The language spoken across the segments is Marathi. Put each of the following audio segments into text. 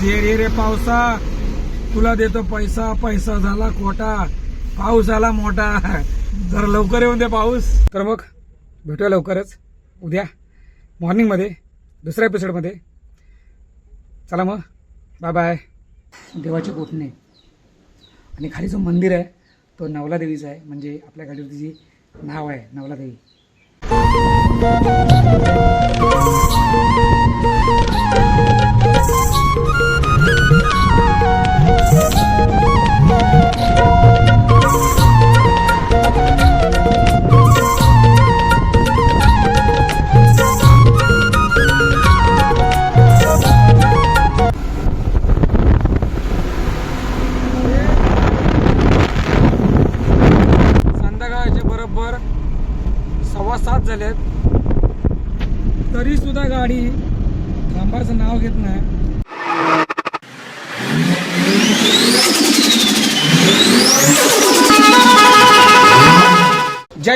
पाऊस ये रे रे पावसा. तुला देतो पैसा पैसा झाला खोटा. पाऊस आला मोठा. जरा लवकर येऊन दे पाऊस. तर मग भेटूया लवकरच. उद्या मॉर्निंगमध्ये दुसऱ्या एपिसोडमध्ये चला मग. बाय बाय देवाची कोठणे आणि खाली जो मंदिर आहे तो नवला देवीचा आहे. म्हणजे आपल्या गाडीवरती जी नाव आहे नवला देवी बरोबर सव्वा सात झालेत. तरी सुद्धा गाडी थांबाचं नाव घेत नाही.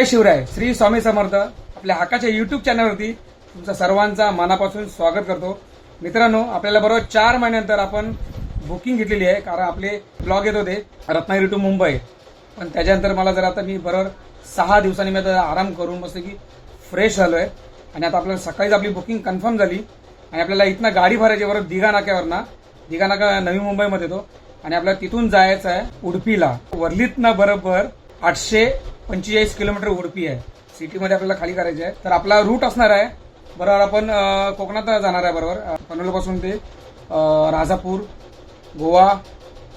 जय शिवराय. श्री स्वामी समर्थ. आपल्या हक्काच्या युट्यूब चॅनलवरती तुमचा सर्वांचा मनापासून स्वागत करतो. मित्रांनो आपल्याला बरोबर चार महिन्यानंतर आपण बुकिंग घेतलेली आहे कारण आपले ब्लॉग येत होते रत्नागिरी टू मुंबई. पण त्याच्यानंतर मला जर आता मी बरोबर सहा दिवसांनी मी आता आराम करून बसतो की फ्रेश झालो आहे आणि आता आपल्याला सकाळीच आपली बुकिंग कन्फर्म झाली. आणि आपल्याला इथनं गाडी भरायची बरोबर दिघा नाक्यावरनं. दिघा नाका नवी मुंबईमध्ये येतो. आणि आपल्याला तिथून जायचं आहे उडपीला. वरलीतनं बरोबर आठशे पंचेचाळीस किलोमीटर उडपी आहे. सिटीमध्ये आपल्याला खाली करायची आहे. तर आपला रूट असणार आहे. बरोबर आपण कोकणात जाणार आहे बरोबर. अं, पनवेलपासून ते राजापूर गोवा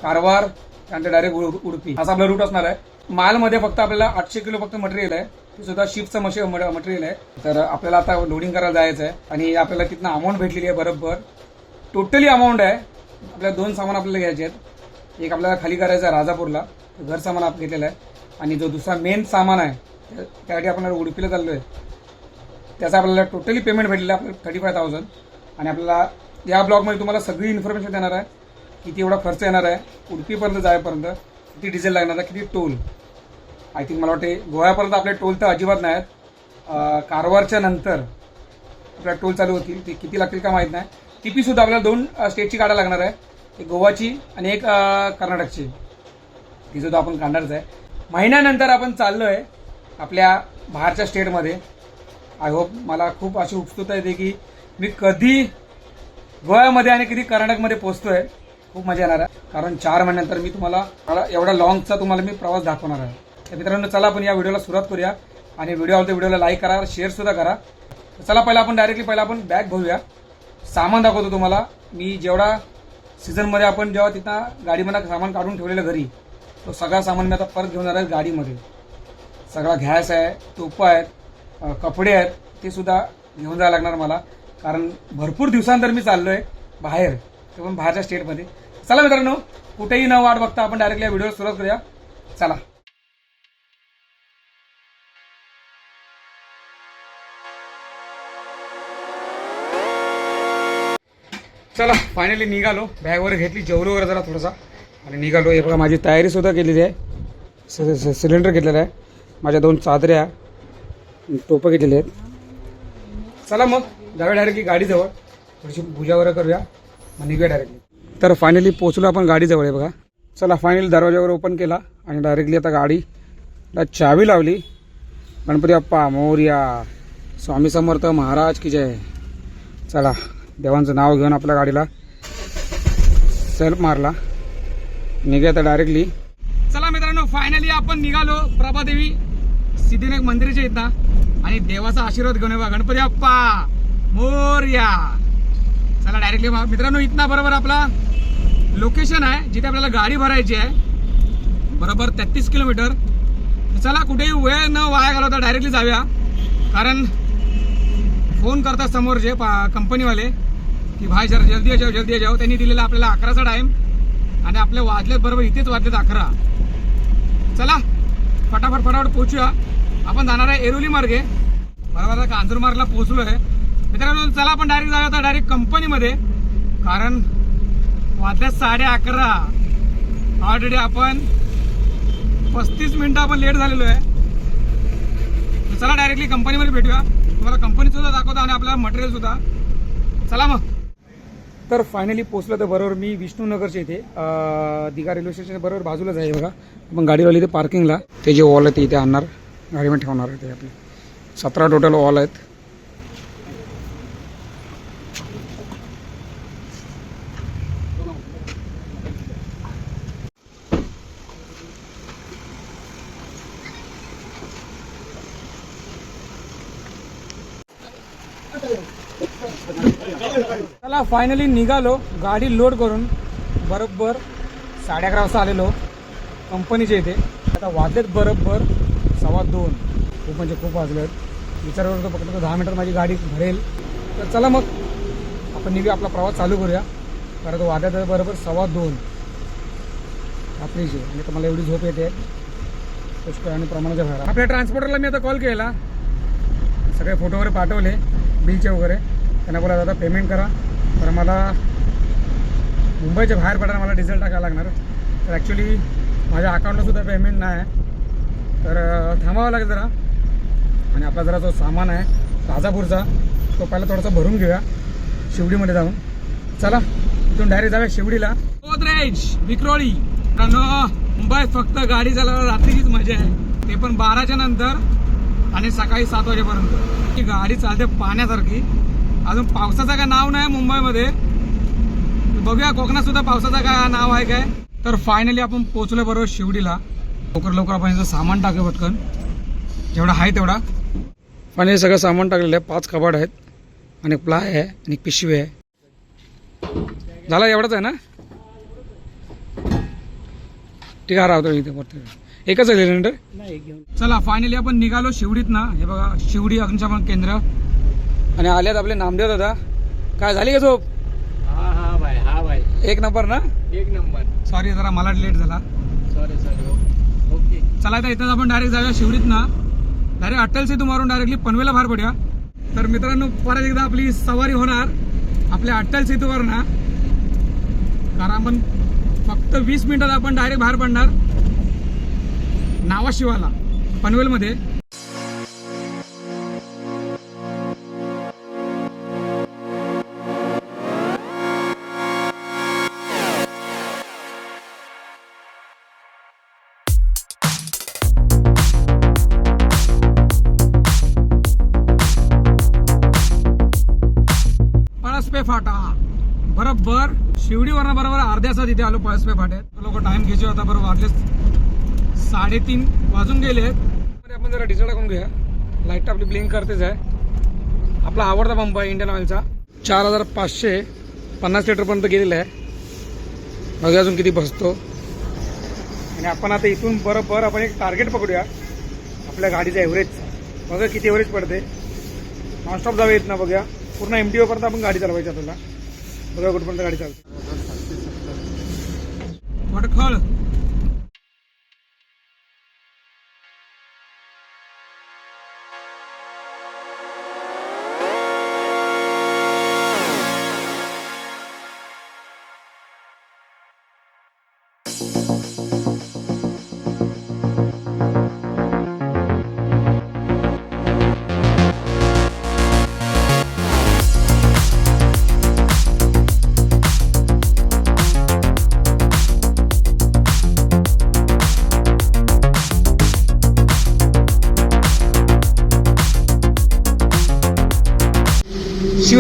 कारवार त्यानंतर डायरेक्ट उडपी. असा आपला रूट असणार आहे. मालमध्ये फक्त आपल्याला आठशे किलो फक्त मटेरियल आहे. ते सुद्धा शिफ्टचं मशे मटेरियल आहे. तर आपल्याला आता लोडिंग करायला जायचं आहे. आणि आपल्याला तिथनं अमाऊंट भेटलेली आहे बरोबर. टोटली अमाऊंट आहे. आपल्याला दोन सामान आपल्याला घ्यायचे आहेत. एक आपल्याला खाली करायचं आहे राजापूरला. घर सामान आपण घेतलेलं आहे. आणि जो दुसरा मेन सामान आहे त्यासाठी आपण उडपीला चाललो आहे त्याचा आपल्याला टोटली पेमेंट भेटलेलं आहे आपल्याला थर्टी फाय थाउजंड आणि आपल्याला या ब्लॉगमध्ये तुम्हाला सगळी इन्फॉर्मेशन देणार आहे किती एवढा खर्च येणार आहे उडपीपर्यंत जायपर्यंत किती डिझेल लागणार आहे किती टोल आय थिंक मला वाटते गोव्यापर्यंत आपले टोल तर अजिबात नाही आहेत कारवारच्या नंतर आपल्या टोल चालू होतील. ते किती लागतील का माहीत नाही. टीपी सुद्धा आपल्याला दोन स्टेटची काढा लागणार आहे. एक गोवाची आणि एक कर्नाटकची. ती सुद्धा आपण काढणारच आहे. महिन्यानंतर आपण चाललो आहे आपल्या बाहेरच्या स्टेटमध्ये आय होप मला खूप अशी उत्सुकता येते की मी कधी गोव्यामध्ये आणि कधी कर्नाटकमध्ये पोहोचतोय खूप मजा येणार आहे. कारण चार महिन्यानंतर मी तुम्हाला एवढा लॉंगचा तुम्हाला मी प्रवास दाखवणार आहे. तर मित्रांनो चला आपण या व्हिडिओला सुरुवात करूया. आणि व्हिडिओ आवडतो व्हिडिओला लाईक करा शेअर सुद्धा करा. चला पहिला आपण डायरेक्टली पहिला आपण बॅग भरूया. सामान दाखवतो तुम्हाला. मी जेवढा सीझनमध्ये आपण जेव्हा तिथं गाडीमध्ये सामान काढून ठेवलेलं घरी तो सगळा सामान मी आता परत घेऊन जाणार आहे गाडीमध्ये. सगळा घॅस आहे तोपं आहेत कपडे आहेत ते सुद्धा घेऊन जायला लागणार मला. कारण भरपूर दिवसानंतर मी चाललो आहे बाहेर ते पण बाहेरच्या स्टेटमध्ये. चला मित्रांनो कुठेही न वाट बघता आपण डायरेक्टली या व्हिडिओ सुरुवात करूया. चला. चला फायनली निघालो. बॅग वगैरे घेतली जेवलो वगैरे जरा थोडासा. आणि निघालो. हे बघा माझी तयारीसुद्धा केलेली आहे. स- सिलेंडर घेतलेला आहे. माझ्या दोन चादऱ्या टोपं घेतलेली आहेत. चला मग जाऊया डायरेक्टली गाडीजवळ. थोडीशी पूजा वगैरे करूया. मग निघूया डायरेक्टली तर फायनली पोचलो आपण गाडीजवळ आहे बघा. चला फायनली दरवाजावर ओपन केला आणि डायरेक्टली आता गाडीला चावी लावली. गणपती बाप्पा मोर्या स्वामी समर्थ महाराज की जय. चला देवांचं नाव घेऊन आपल्या गाडीला सेल्फ मारला. निघा तर डायरेक्टली चला मित्रांनो फायनली आपण निघालो. प्रभादेवी सिद्धिनायक मंदिराच्या इथं. आणि देवाचा आशीर्वाद घेऊन बा गणपती अप्पा मोर्या चला डायरेक्टली मित्रांनो इथना बरोबर आपला लोकेशन आहे जिथे आपल्याला गाडी भरायची आहे. बरोबर तेहतीस किलोमीटर. चला कुठेही वेळ न वाया घालवता डायरेक्टली जाऊया. कारण फोन करतात समोरचे पा- कंपनीवाले की भाई जरा जल्दी जाऊ जाओ जल्दी आ जाओ त्यांनी दिलेला आपल्याला अकराचा टाईम आणि आपले वाजलेत बरोबर इथेच वाजलेत अकरा. चला फटाफट फटाफट पोहोचूया. आपण जाणार आहे एरोली मार्गे. बरोबर आता कांजूरमार्गला पोहोचलो आहे मित्रांनो चला आपण डायरेक्ट जाऊया आता डायरेक्ट कंपनीमध्ये कारण वाजल्यात साडे अकरा. ऑलरेडी आपण पस्तीस मिनिटं आपण लेट झालेलो आहे. चला डायरेक्टली कंपनीमध्ये भेटूया. तुम्हाला कंपनी सुद्धा दाखवतो आणि आपल्याला मटेरियल सुद्धा. चला मग. तर फायनली पोचलं तर बरोबर मी विष्णूनगरच्या इथे दिघा रेल्वे स्टेशन बरोबर बाजूलाच आहे बघा. आपण गाडी लावली इथे पार्किंगला ते जे वॉल आहे ते इथे आणणार गाडीमध्ये ठेवणार आहे ते आपले. सतरा टोटल वॉल आहेत. चला फायनली निघालो. गाडी लोड करून बरोबर साडे अकरा वाजता आलेलो. कंपनीच्या इथे. आता वाजलेत बरोबर सव्वा दोन. खूप म्हणजे खूप वाजलेत. विचार करतो फक्त दहा मिनिटात माझी गाडी भरेल. तर चला मग आपण निघू आपला प्रवास चालू करूया. कारण तो बरोबर सव्वा दोन. रात्रीचे. म्हणजे तुम्हाला एवढी झोप येते. पुष्कळ आणि प्रमाणाच्या बाहेर. आपल्या ट्रान्सपोर्टरला मी आता कॉल केला. सगळे फोटो वगैरे पाठवले. बिलचे वगैरे. त्यांना बोला दादा पेमेंट करा. तर मला मुंबईच्या बाहेर पडायला मला डिझेल टाकायला लागणार. तर ॲक्च्युली माझ्या अकाउंटलासुद्धा पेमेंट नाही आहे. तर थांबावं लागेल जरा. आणि आपला जरा जो सामान आहे राजापूरचा तो पहिला थोडासा भरून घेऊया. शिवडीमध्ये जाऊन. चला इथून डायरेक्ट जाऊया शिवडीला गोदरेज विक्रोळी. मुंबईत फक्त गाडी चालवायला रात्रीचीच मजा आहे. ते पण बाराच्या नंतर आणि सकाळी सात वाजेपर्यंत. ती गाडी चालते पाण्यासारखी. अजून पावसाचं काय नाव नाही मुंबईमध्ये. बघूया कोकणात सुद्धा पावसाचं काय नाव आहे काय. तर फायनली आपण पोहोचलो बरोबर शिवडीला लवकर लवकर आपण याचं सामान टाकूया पटकन. जेवढा आहे तेवढा. फायनली सगळं सामान टाकलेलं आहे. पाच कपाट आहेत. आणि प्लाय आहे आणि पिशवी आहे. झाला एवढाच आहे ना? ठीक आहे राहतो इथे वरती एकच आहे सिलेंडर चला फायनली आपण निघालो शिवडीत ना हे बघा शिवडी अग्निशमन केंद्र. आणि आल्यात आपले नामदेव दादा. काय झाली का झोप? हा हा भाई हा भाई एक नंबर ना? एक नंबर. सॉरी जरा मला लेट झाला. सॉरी सॉरी ओके चला तर इथं आपण डायरेक्ट जाऊया शिवडीत ना. डायरेक्ट अटल सेतू मारून डायरेक्टली पनवेलला बाहेर पडूया. तर मित्रांनो परत एकदा आपली सवारी होणार. आपल्या अटल सेतूवर ना. कारण आपण फक्त वीस मिनिटात आपण डायरेक्ट बाहेर पडणार. नावाशिवाला पनवेलमध्ये. शिवडीवरनं बरोबर अर्ध्या सात इथे आलो पळसपे फाट्यात. लोक टाइम घ्यायचे होता बरोबर वाजले साडेतीन वाजून गेले आपण जरा डिझेल टाकून घेऊया. लाइट आपली ब्लिंक करतेच आहे. आपला आवडता पंप आहे इंडियन ऑइलचा चार हजार पाचशे पन्नास लिटरपर्यंत गेलेला आहे. बघा अजून किती बसतो. आणि आपण आता इथून बरोबर आपण एक टार्गेट पकडूया. आपल्या गाडीचा एव्हरेज बघा किती एव्हरेज पडते. नॉनस्टॉप जाऊया ना बघूया. पूर्ण एम टी पर्यंत आपण गाडी चालवायची आपल्याला. बघा कुठपर्यंत गाडी चालते वडखळ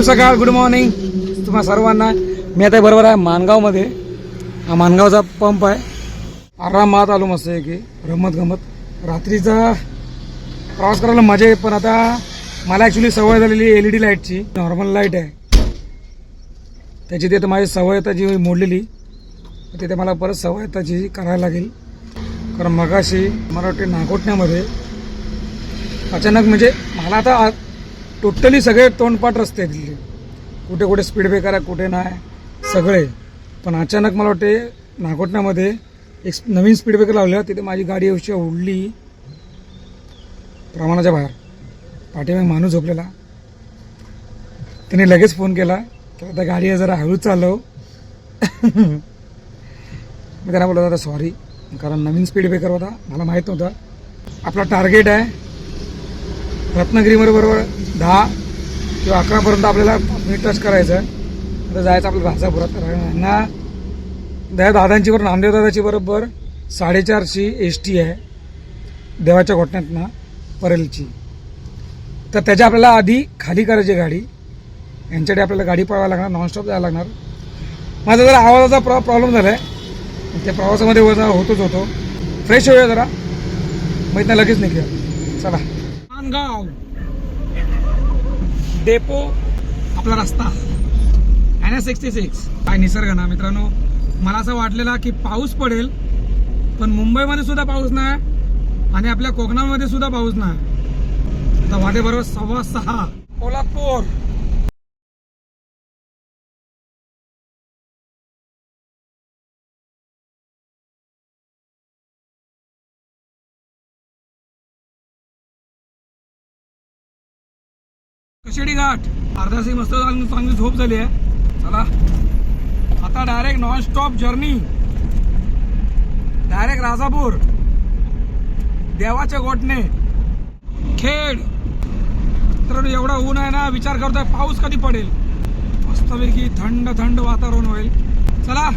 सकाळ गुड मॉर्निंग तुम्हा सर्वांना. मी आता बरोबर आहे मानगावमध्ये. हा मानगावचा पंप आहे. आरामात आलो मस्त आहे की रमत गमत. रात्रीचा प्रवास करायला मजा आहे पण आता मला ॲक्च्युली सवय झालेली एल ई डी लाईटची नॉर्मल लाइट आहे. त्याची तिथे माझी सवय आता जी मोडलेली तिथे मला परत सवय त्याची करायला लागेल. कारण मगाशी मला वाटते नागोटण्यामध्ये अचानक म्हणजे मला आता टोटली सगळे तोंडपाठ रस्ते आहेत तिथले कुठे कुठे स्पीड ब्रेकर आहे कुठे नाही सगळे. पण अचानक मला वाटते नागोटण्यामध्ये एक नवीन स्पीड ब्रेकर लावला तिथे माझी गाडी अवश्य उडली. प्रमाणाच्या बाहेर. पाठीमागे माणूस झोपलेला. त्याने लगेच फोन केला की आता गाडी जरा हळू चालव. मी त्यांना बोलत होता सॉरी कारण नवीन स्पीड ब्रेकर होता. मला माहीत नव्हतं. आपला टार्गेट आहे रत्नागिरीवर बरोबर दहा किंवा अकरापर्यंत आपल्याला मी टच करायचं. आहे तर जायचं आपलं राजापुरात. ना दया दादांची बरोबर नामदेव दादाची बरोबर साडेचारशी एस टी आहे. देवाच्या घोटण्यातनं परेलची तर त्याच्या आपल्याला आधी खाली करायची गाडी. यांच्याकडे आपल्याला गाडी पळवायला लागणार नॉनस्टॉप जायला लागणार. माझा जरा आवाजाचा प्रॉ प्रॉब्लेम झाला आहे त्या प्रवासामध्ये वजा होतोच होतो. फ्रेश होऊया जरा. मग इथं लगेच निघूया. चला. मानगाव. डेपो आपला रस्ता. एन एस सिक्स्टी सिक्स काय निसर्ग ना मित्रांनो. मला असं वाटलेला की पाऊस पडेल पण मुंबईमध्ये सुद्धा पाऊस नाही आणि आपल्या कोकणामध्ये सुद्धा पाऊस नाही आता वाटे बरोबर सव्वा सहा. कोल्हापूर. कशेडी घाट अर्धासी मस्त चांगली झोप झाली आहे. चला. आता direct non stop journey direct Rajapur. Devachya Gothane. Khed. तर एवढा ऊन आहे ना विचार करतोय पाऊस कधी पडेल? मस्तपैकी थंड थंड वातावरण होईल. चला.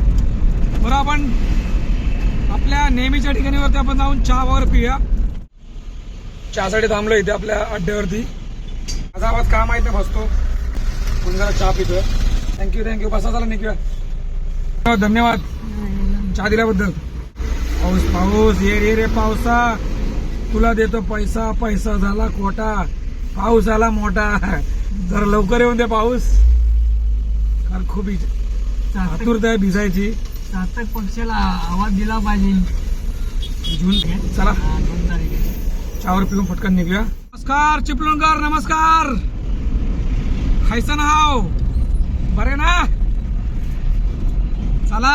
बरं आपण आपल्या नेहमीच्या ठिकाणीवरती आपण जाऊन चहा वगैरे पिऊया. चहासाठी थांबलो इथे आपल्या अड्ड्यावरती. माझा आवाज का माहीत नाही बसतो? जरा चहा पितोय? थँक्यू थँक्यू बसा झाला निघूया. हो, धन्यवाद. चहा दिल्याबद्दल. पाऊस पाऊस. ये रे रे पावसा. तुला देतो पैसा. पैसा झाला खोटा. पाऊस आला मोठा. जरा लवकर येऊन दे पाऊस. कारण खूप आतुरता आहे भिजायची. चातक पक्षाला आवाज दिला पाहिजे. जून चला दोन तारीख. चहावर पिऊन फटकन निघूया. नमस्कार चिपळूणकर नमस्कार. खायचं ना हाव? बरे ना? चला.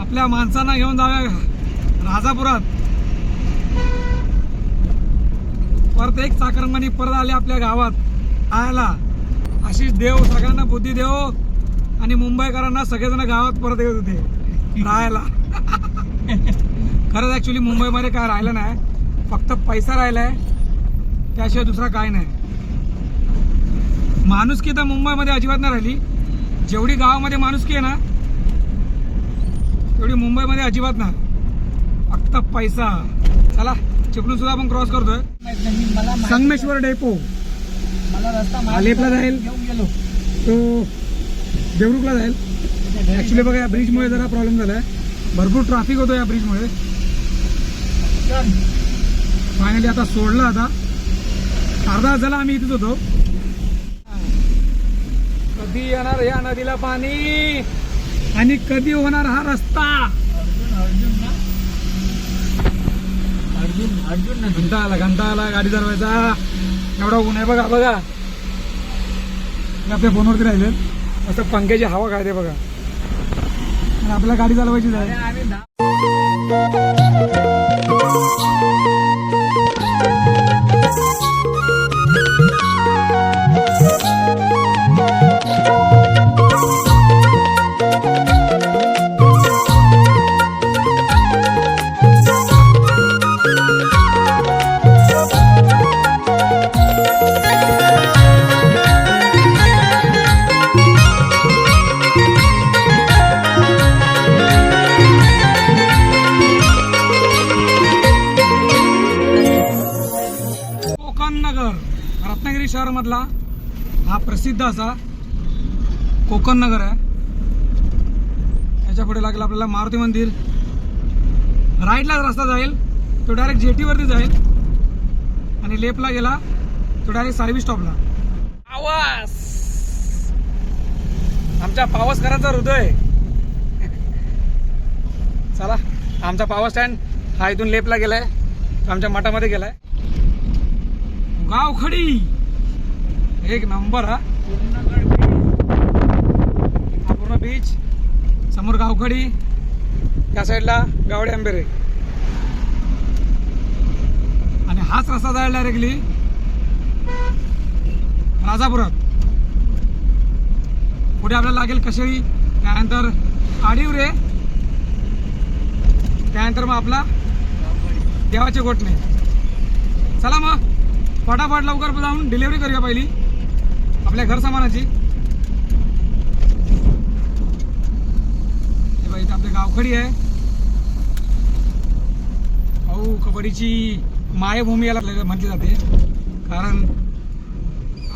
आपल्या माणसांना घेऊन जाऊया राजापुरात. परत एक चाकरमानी परत आले आपल्या गावात. आयला अशीच देव सगळ्यांना बुद्धी देव आणि मुंबईकरांना सगळेजण गावात परत येत होते. राहायला. खरंच ऍक्च्युली मुंबईमध्ये काय राहिलं नाही. फक्त पैसा राहिलाय त्याशिवाय दुसरा काय नाही. माणुसकी तर मुंबईमध्ये अजिबात नाही राहिली. जेवढी गावामध्ये माणुसकी आहे ना तेवढी मुंबईमध्ये अजिबात नाही. फक्त पैसा. चला चिपळून सुद्धा आपण क्रॉस करतोय. संगमेश्वर डेपो मला रस्ता माहीत आलेपला जाईल. गेलो तो देवरुखला जाईल. ऍक्च्युली बघा या ब्रिजमुळे जरा प्रॉब्लेम झालाय. भरपूर ट्रॅफिक होतो या ब्रिजमुळे फायनली आता सोडलं आता. अर्धा झाला आम्ही इथेच होतो. कधी येणार या नदीला पाणी? आणि कधी होणार हा रस्ता? अर्जुन अर्जुन घंटा आला घंटा आला गाडी चालवायचा. एवढा ऊन आहे बघा बघा. आपल्या फोनवरती राहिले. असं पंख्याची हवा खायते बघा. आणि आपल्याला गाडी चालवायची अरे प्रसिद्ध असा कोकण नगर आहे. याच्यापुढे लागेल आपल्याला मारुती मंदिर. राईटलाच रस्ता जाईल तो डायरेक्ट जेटीवरती जाईल. आणि लेफ्टला गेला तो डायरेक्ट सर्व्हिस स्टॉपला आवास! आमच्या पावसकरांचा हृदय. चला आमचा पावर स्टँड हा इथून लेपला गेलाय. आमच्या मठामध्ये गेलाय. गावखडी! एक नंबर हा. हा पूर्ण बीच समोर गावखडी त्या साईडला गावडे आंबेरे. आणि हाच रस्ता जायला डायरेक्टली राजापुरात. पुढे आपल्याला लागेल कशेळी त्यानंतर आडिवरे त्यानंतर मग आपला देवाचे गोठणे. चला मग फटाफट लवकर जाऊन डिलिव्हरी करूया पहिली. आपल्या घर सामानाची. हे इथं आपली गावखडी आहे. भाऊ कबड्डीची मायभूमी याला म्हटली जाते. कारण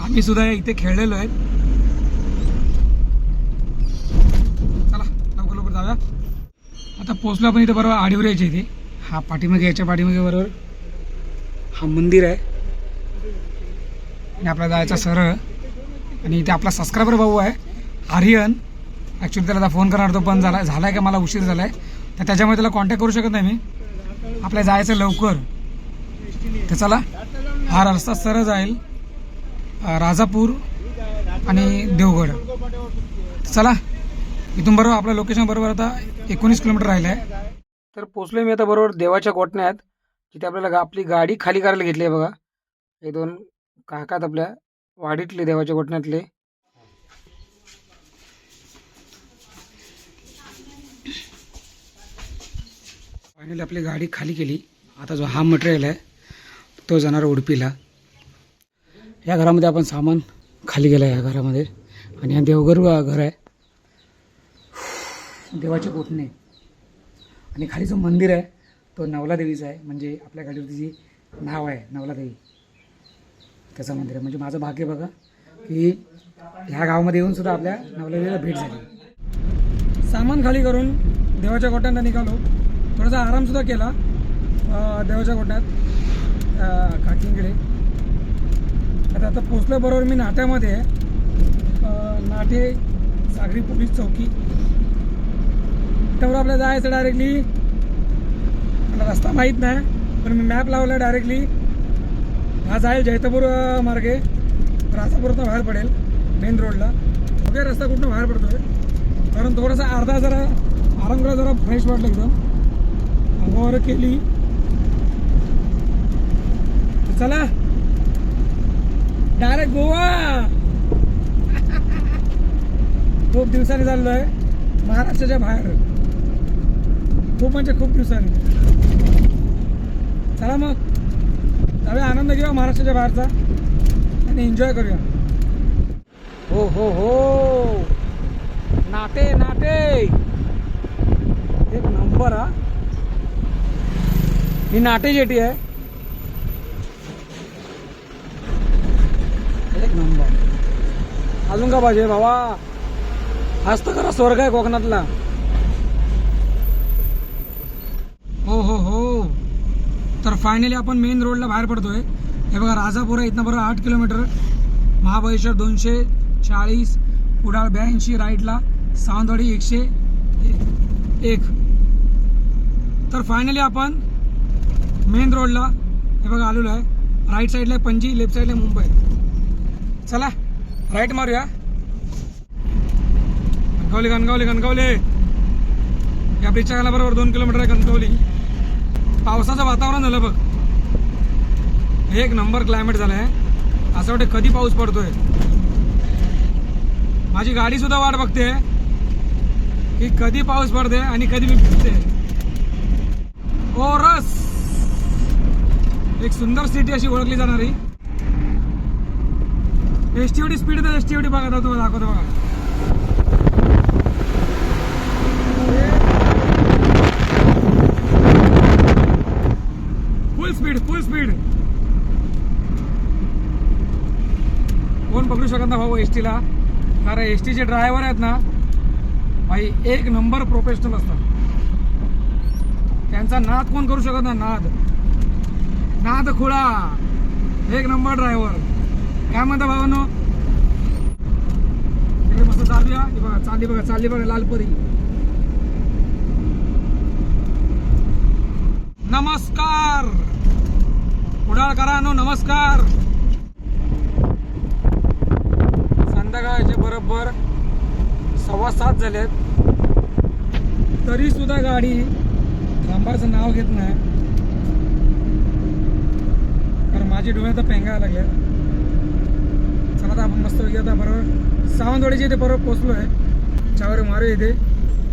आम्ही सुद्धा इथे खेळलेलो आहेत चला लवकर लवकर जाऊया. आता पोचलो आपण इथे बरोबर आडीवर यायच्या इथे. हा पाठीमागे याच्या पाठीमागे बरोबर हा मंदिर आहे. आणि आपला जायचा सरळ. आणि इथे आपला सबस्क्रायबर भाऊ आहे आर्यन. ॲक्च्युली त्याला आता फोन करणार तो पण झाला झाला आहे का? मला उशीर झाला आहे तर त्याच्यामुळे त्याला कॉन्टॅक्ट करू शकत नाही मी. आपल्या जायचं लवकर. तर चला हा रस्ता सरळ जाईल. राजापूर आणि देवगड. चला इथून बरोबर आपलं लोकेशन बरोबर आता एकोणीस किलोमीटर राहिलं आहे तर पोचलो मी आता बरोबर देवाच्या गोठण्यात तिथे आपल्याला आपली गाडी खाली करायला घेतली आहे बघा. हे दोन काकात आपल्या. वाडीतले देवाच्या गोठण्यातले फायनली आपली गाडी खाली केली. आता जो हा मटेरियल आहे तो जाणार उडपीला. या घरामध्ये आपण सामान खाली गेलं आहे या घरामध्ये. आणि हा देवघर घर आहे. देवाचे गोठणे आणि खाली जो मंदिर आहे तो नवला देवीचा आहे. म्हणजे आपल्या गाडीवरती जी नाव आहे नवला देवी. त्याचं मंदिर आहे. म्हणजे माझं भाग्य बघा की ह्या गावामध्ये येऊन सुद्धा आपल्या नवलेला भेट झाली. सामान खाली करून देवाच्या गोट्यांना निघालो. थोडासा आरामसुद्धा केला देवाच्या गोट्यात अं, काकींकडे. आता आता पोचलो बरोबर मी नाट्यामध्ये आहे. नाटे सागरी पोलीस चौकी. त्यावर आपल्याला जायचं डायरेक्टली मला रस्ता माहीत नाही पण मी मॅप लावला डायरेक्टली हा जाईल जैतापूर मार्गे. रासापूरनं बाहेर पडेल मेन रोडला ओके रस्ता कुठनं बाहेर पडतोय. कारण थोडासा अर्धा जरा आराम करा जरा फ्रेश वाटलं एकदम. अंगावर केली. चला. डायरेक्ट गोवा. खूप दिवसांनी चाललो आहे. महाराष्ट्राच्या बाहेर. खूप म्हणजे खूप दिवसांनी. चला मग. जाऊया आनंद घेऊया महाराष्ट्राच्या बाहेरचा आणि एन्जॉय करूया. हो हो हो. नाटे नाटे एक नंबर हा. ही नाटे जेटी आहे. एक नंबर. अजून का पाहिजे भावा आज तर खरा स्वर्ग आहे कोकणातला हो हो हो तर फायनली आपण मेन रोडला बाहेर पडतोय. हे बघा राजापूर आहे इथनं बरोबर आठ किलोमीटर महाबळेश्वर दोनशे चाळीस कुडाळ ब्याऐंशी राईटला सावंतवाडी एकशे एक. तर फायनली आपण मेन रोडला हे बघा आलेलो आहे. राईट साईडला आहे पणजी लेफ्ट साईडला आहे मुंबई. चला राईट मारूया. गणगावली गणगावली कणकवली या ब्रिजच्या बरोबर दोन किलोमीटर आहे कणकवली पावसाचं वातावरण झालं बघ. एक नंबर क्लायमेट झालं आहे असं वाटतं कधी पाऊस पडतोय. माझी गाडी सुद्धा वाट बघते. की कधी पाऊस पडते आणि कधी मी फिरते ओरस एक सुंदर सिटी अशी ओळखली जाणारी. एस टी एवढी स्पीड तर एस टी एवढी बघा तुम्हाला दाखवतो बघा फुल स्पीड फुल स्पीड कोण पकडू शकत ना भाऊ एस टीला कारण एस टीचे ड्रायव्हर आहेत ना भाई एक नंबर प्रोफेशनल असतात. त्यांचा नाद कोण करू शकत ना नाद. नाद खुळा. एक नंबर ड्रायव्हर काय म्हणता भावानो? इकडे मस्त चालूया हे बघा चालली बघा चालली बघा लालपरी नमस्कार. कुडाळकरांनो नमस्कार. संध्याकाळचे बरोबर सव्वा सात झालेत तरी सुद्धा गाडी थांबायचं नाव घेत नाही. कारण माझी तर पेंगायला लागले. चला आता आपण मस्त आता बरोबर सावंतवाडीच्या इथे बरोबर पोचलो आहे चहावर मारू इथे.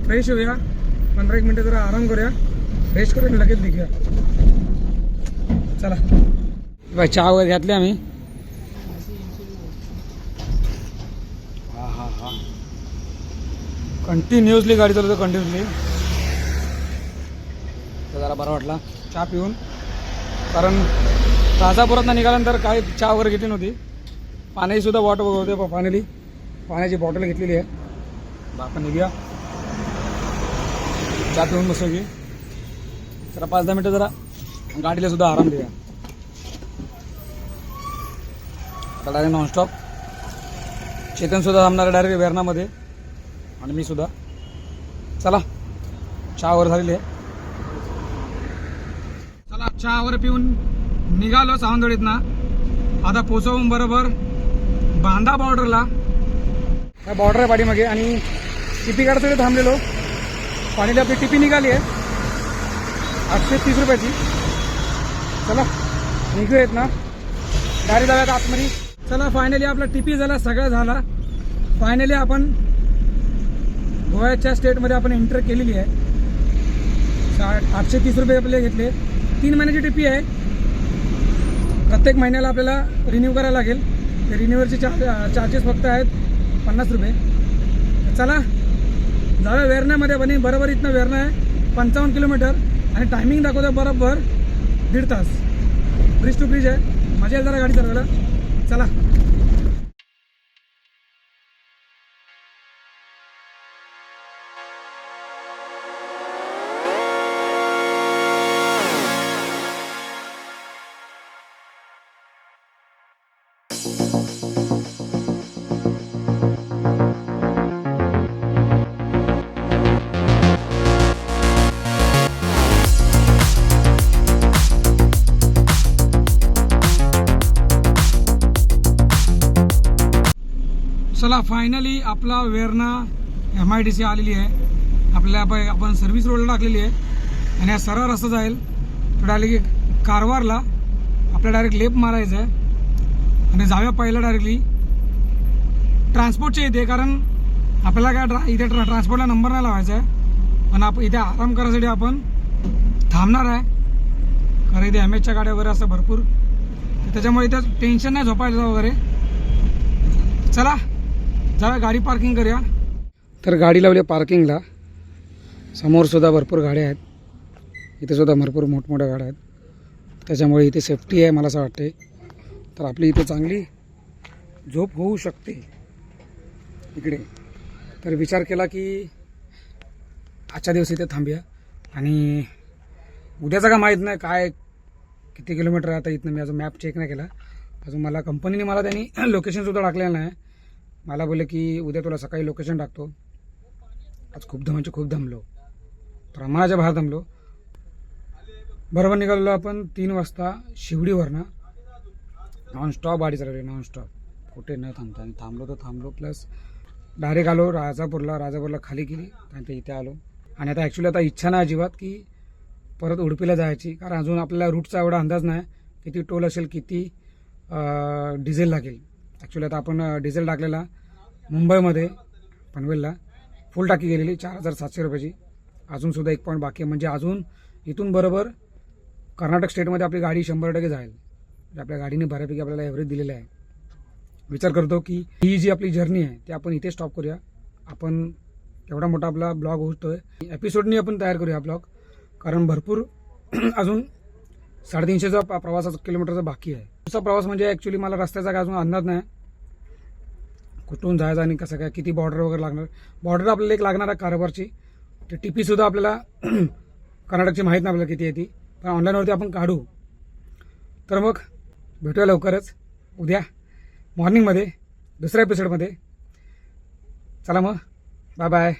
फ्रेश होऊया. पंधरा एक मिनटं जरा आराम करूया. फ्रेश करून लगेच निघूया. चला. बाय चहा वगैरे घातली आम्ही. कंटिन्युअसली गाडी चालवतो कंटिन्युअसली तर जरा बरा वाटला. चहा पिऊन. कारण ताजापुरातनं निघाल्यानंतर काही चहा वगैरे घेतली नव्हती. पाण्याची सुद्धा बॉटल होते प- पाण्याची पाण्याची बॉटल घेतलेली आहे. आपण निघूया. चहा पिऊन बसू की. जरा पाच दहा मिनटं जरा गाडीला सुद्धा आराम देऊया. आता डायरेक्ट नॉनस्टॉप चेतन सुद्धा थांबणार डायरेक्ट वेरणामध्ये आणि मी सुद्धा. चला चहा वर झालेली आहे. चला चहा वर पिऊन निघालो सावंतवाडीत ना आता पोचवून बरोबर बांधा बॉर्डरला त्या बॉर्डर आहे पाठीमागे आणि टिपी काढतो थांबलेलो. पाणीला आपली टिपी निघाली आहे. आठशे तीस रुपयाची. चला निघूयात ना. गाडी जाऊयात आतमध्ये. चला फायनली आपला टिपी झाला सगळं झाला. फायनली आपण गोव्याच्या स्टेटमध्ये आपण एंटर केलेली आहे. साठ आठशे तीस रुपये आपले घेतले. तीन महिन्याची टिपी आहे. प्रत्येक महिन्याला आपल्याला रिन्यू करायला लागेल. ते रिन्यूवरचे चार्ज चार्जेस फक्त आहेत पन्नास रुपये. चला जाऊया वेरण्यामध्ये बनी बरोबर इथनं वेरणं आहे. पंचावन्न किलोमीटर. आणि टायमिंग दाखवतो बरोबर दीड तास. ब्रिज टू ब्रिज आहे. मजा येईल जरा गाडी चालवायला. चला. फायनली आपला Verna M I D C आलेली आहे. आपल्याला आपण सर्व्हिस रोडला टाकलेली आहे. आणि हा सरळ रस्ता जाईल. तो डायरेक्ट कारवारला आपल्या डायरेक्ट लेप मारायचं आहे. आणि जाव्या पहिला डायरेक्टली ट्रान्सपोर्टच्या इथे कारण आपल्याला काय ट्रा इथे ट्रा ट्रान्सपोर्टला नंबर नाही लावायचा आहे. पण आप इथे आराम करायसाठी आपण थांबणार आहे. कारण इथे एम एचच्या गाड्या वगैरे असं भरपूर. त्याच्यामुळे इथं टेन्शन नाही झोपायचं वगैरे. चला. जाऊया गाडी पार्किंग करूया. तर गाडी लावली पार्किंगला समोर सुद्धा भरपूर गाड्या आहेत. इथे सुद्धा भरपूर मोठमोठ्या गाड्या आहेत. त्याच्यामुळे इथे सेफ्टी आहे मला असं वाटते तर आपली इथे चांगली झोप होऊ शकते. इकडे. तर विचार केला की आजच्या दिवस इथे थांबूया. आणि उद्याचं का माहीत नाही काय किती किलोमीटर आता इथनं मी अजून मॅप चेक नाही केला. अजून मला कंपनीने मला त्यांनी लोकेशनसुद्धा टाकलेलं नाही. मला बोलले की उद्या तुला सकाळी लोकेशन टाकतो. आज खूप धमाचे खूप दमलो. प्रमाणाच्या बाहेर दमलो. बरोबर निघालेलो आपण तीन वाजता शिवडीवरनं नॉनस्टॉप गाडी चालवली नॉनस्टॉप कुठे न थांबता. आणि थांबलो तर थांबलो प्लस डायरेक्ट आलो राजापूरला राजापूरला खाली केली आणि ते इथे आलो. आणि आता ॲक्च्युली आता इच्छा नाही अजिबात की परत उडपीला जायची कारण अजून आपल्याला रूटचा एवढा अंदाज नाही किती टोल असेल किती डिझेल लागेल. ॲक्च्युली आता आपण डिझेल टाकलेला मुंबईमध्ये पनवेलला. फुल टाकी गेलेली चार हजार सातशे रुपयाची. अजूनसुद्धा एक पॉईंट बाकी आहे. म्हणजे अजून इथून बरोबर कर्नाटक स्टेटमध्ये आपली गाडी शंभर टक्के जाईल. म्हणजे आपल्या गाडीने बऱ्यापैकी आपल्याला ॲव्हरेज दिलेलं आहे. विचार करतो की ही जी आपली जर्नी आहे ती आपण इथे स्टॉप करूया. आपण एवढा मोठा आपला ब्लॉग होतोय. एपिसोडनी आपण तयार करूया ब्लॉग कारण भरपूर अजून साडेतीनशेचा प्रवासाचा किलोमीटरचा बाकी आहे. पुढचा प्रवास म्हणजे ॲक्च्युली मला रस्त्याचा काय अजून अंदाज नाही. कुठून जायचं आणि कसं काय किती बॉर्डर वगैरे लागणार. बॉर्डर आपल्याला एक लागणार आहे कारभारची. ते टी पीसुद्धा आपल्याला कर्नाटकची माहीत नाही आपल्याला किती आहे ती. पण ऑनलाईनवरती आपण काढू. तर मग भेटूया लवकरच. उद्या मॉर्निंगमध्ये दुसऱ्या एपिसोडमध्ये चला मग. Bye bye